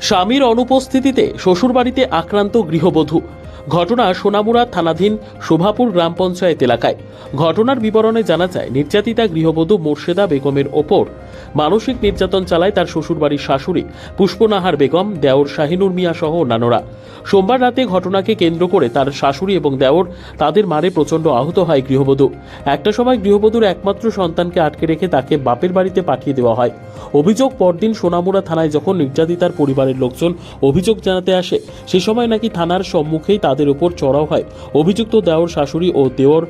স্বামীর অনুপস্থিতিতে শ্বশুরবাড়িতে আক্রান্ত গৃহবধূ। ঘটনা সোনামুড়া থানাধীন শোভাপুর গ্রাম পঞ্চায়েত এলাকায়। ঘটনার বিবরণে জানা যায়, নির্যাতিতা গৃহবধূ মোর্শেদা বেগমের ওপর। মানসিক নির্যাতন চালায় তার শ্বশুরবাড়ির শাশুড়ি, পুষ্পনাহার বেগম, দেওর শাহিনুর মিয়া সহ অন্যান্যরা। সোমবার রাতে ঘটনাকে কেন্দ্র করে তার শাশুড়ি এবং দেওর তাদের মারে প্রচণ্ড আহত হয় গৃহবধূ। একটা সময় গৃহবধূর একমাত্র সন্তানকে আটকে রেখে তাকে বাপের বাড়িতে পাঠিয়ে দেওয়া হয়। অভিযোগ পরদিন সোনামুড়া থানায় যখন নির্যাতিতার পরিবারের লোকজন অভিযোগ জানাতে আসে, সে সময় নাকি থানার সম্মুখেই তাদের উপর চড়াও হয়। অভিযুক্ত দেওর শাশুড়ি ও দেওর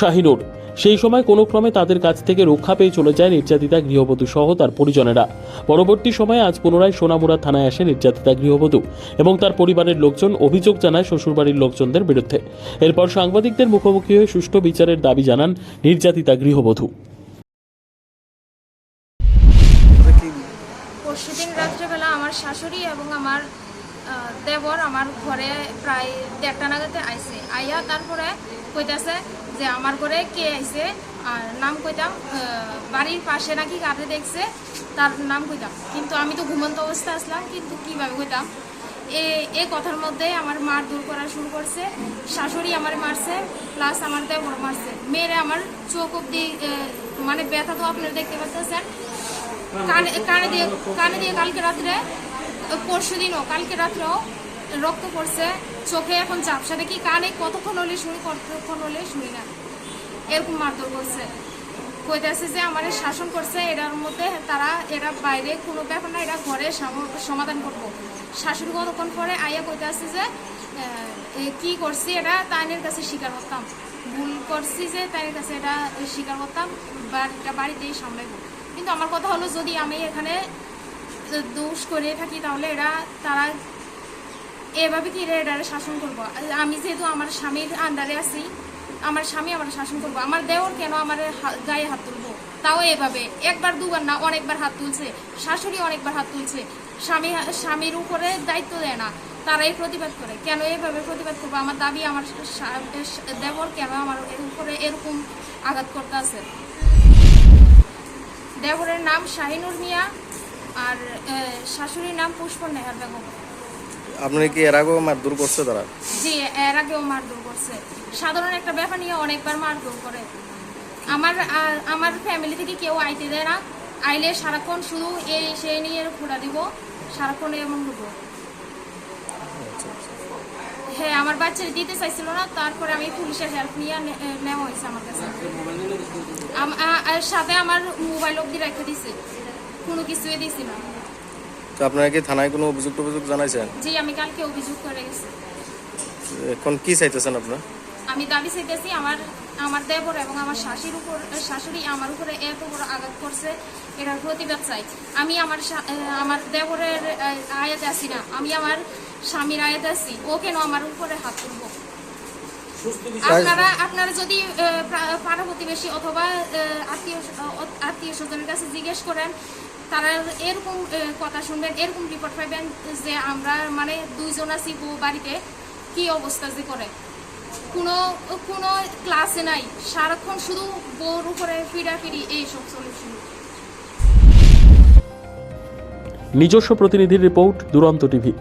শাহিনুর। সেই সময় কোনো ক্রমে তাদের কাছ থেকে রক্ষা পেয়ে চলে যায় নির্যাতিতা গৃহবধূ সহ তার পরিজনেরা। পরবর্তী সময়ে আজ পুনরায় সোনামুড়া থানায় আসে নির্যাতিতা গৃহবধূ এবং তার পরিবারের লোকজন অভিযোগ জানায় শ্বশুরবাড়ির লোকজনদের বিরুদ্ধে। এরপর সাংবাদিকদের মুখোমুখি হয়ে সুষ্ঠু বিচারের দাবি জানান নির্যাতিতা গৃহবধূ। আমার শাশুড়ি এবং আমার দেবর আমার ঘরে প্রায় দেড়টা নাগাতে আইছে আইয়া তারপরে কইতাছে যে আমার ঘরে কে আইছে আর নাম কইতাম বাড়ির পাশে নাকি কাঁধে দেখছে? তার নাম কইতাম কিন্তু আমি তো ঘুমন্ত অবস্থা আসলাম কিন্তু কীভাবে কইতাম এ, এই কথার মধ্যে আমার মার দূর করা শুরু করছে শাশুড়ি আমার মারছে প্লাস আমার দেবর মারছে মেয়েরা আমার চোখ অব্দি মানে ব্যথা তো আপনারা দেখতে পাচ্ছেন। কানে কানে দিয়ে কানে দিয়ে কালকে রাত্রে পরশু দিনও কালকে রাত্রেও রক্ত পড়ছে, চোখে এখন ঝাপসা দেখি, কানে কতক্ষণ হলে শুনি, কতক্ষণ হলে শুনি না। এরকম মারধর করছে। কইতেছে যে আমার শাসন করছে এটার মধ্যে তারা, এরা বাইরে কোনো ব্যাপার না এটা ঘরে সাম- সমাধান করব। শাশুড়ি কতক্ষণ পরে আইয়া কইতেছে যে কি করছি এটা, তাইনের কাছে স্বীকার করতাম। ভুল করছি যে তাইনের কাছে এটা স্বীকার করতাম, বাড়িটা, বাড়িতেই সামলাইব। কিন্তু আমার কথা হলো, যদি আমি এখানে দোষ করে থাকি, তাহলে এরা, তারা এভাবে কি রে এটারে শাসন করব? আমি যেহেতু আমার স্বামীর আন্ডারে আছি, আমার স্বামী আমার শাসন করব। আমার দেওর কেন আমার গায়ে হাত তুলবো? তাও এভাবে। একবার, দুবার না, অনেকবার হাত তুলছে। শাশুড়ি অনেকবার হাত তুলছে। স্বামী, স্বামীর উপরে দায়িত্ব দেয় না। তারাই প্রতিবাদ করে। কেন এভাবে প্রতিবাদ করব? আমার দাবি আমার দেবর কেন আমার এর উপরে এরকম আঘাত করতে আছে? দেবরের নাম শাহিনুর মিয়া। আর শাশুড়ির নাম পুষ্প নেহার বেগম। আপনার কি এর আগেও মারধর করছে তারা? জি এর আগেও মারধর করছে। সাধারণ একটা ব্যাপার নিয়ে অনেকবার মারধর করে। আমার আমার ফ্যামিলি থেকে কেউ আইতে দেয় না। আইলে সারাক্ষণ শুধু এই সেই নিয়ে ঘোরা দিব সারাক্ষণ এমন হব হ্যাঁ আমার বাচ্চারা দিতে চাইছিল না তারপরে আমি পুলিশের হেল্প নিয়ে নেওয়া হয়েছে আমার কাছে। সাথে আমার মোবাইল অব্দি রেখে দিছে। কোনো কিছুই দিছি না। তো আপনারা কি থানায় কোনো অভিযোগ টভিযোগ জানাইছেন? জি আমি কালকে অভিযোগ করে গেছি। এখন কি চাইতেছেন আপনার? আমি দাবি চাইতেছি আমার আমার দেবর এবং আমার শাশুড়ির উপর শাশুড়ি আমার উপরে এত বড় আঘাত করছে এটার প্রতিবাদ চাই। আমি আমার আমার দেবরের আয়াতে আছি না। আমি আমার স্বামীর আয়াতে আছি। ও কেন আমার উপরে হাত তুলবো? আপনারা আপনারা যদি আহ, পাড়া প্রতিবেশী অথবা আত্মীয় আত্মীয় স্বজনের কাছে জিজ্ঞেস করেন তারা এরকম কথা শুনবেন এরকম রিপোর্ট পাইবেন যে আমরা মানে দুইজন আছি বউ বাড়িতে কি অবস্থা যে করে? কোনো কোনো ক্লাসে নাই। সারাক্ষণ শুধু বউর উপরে ফিরাফিরি এইসব চলে শুরু নিজস্ব প্রতিনিধির রিপোর্ট দুরন্ত টিভি।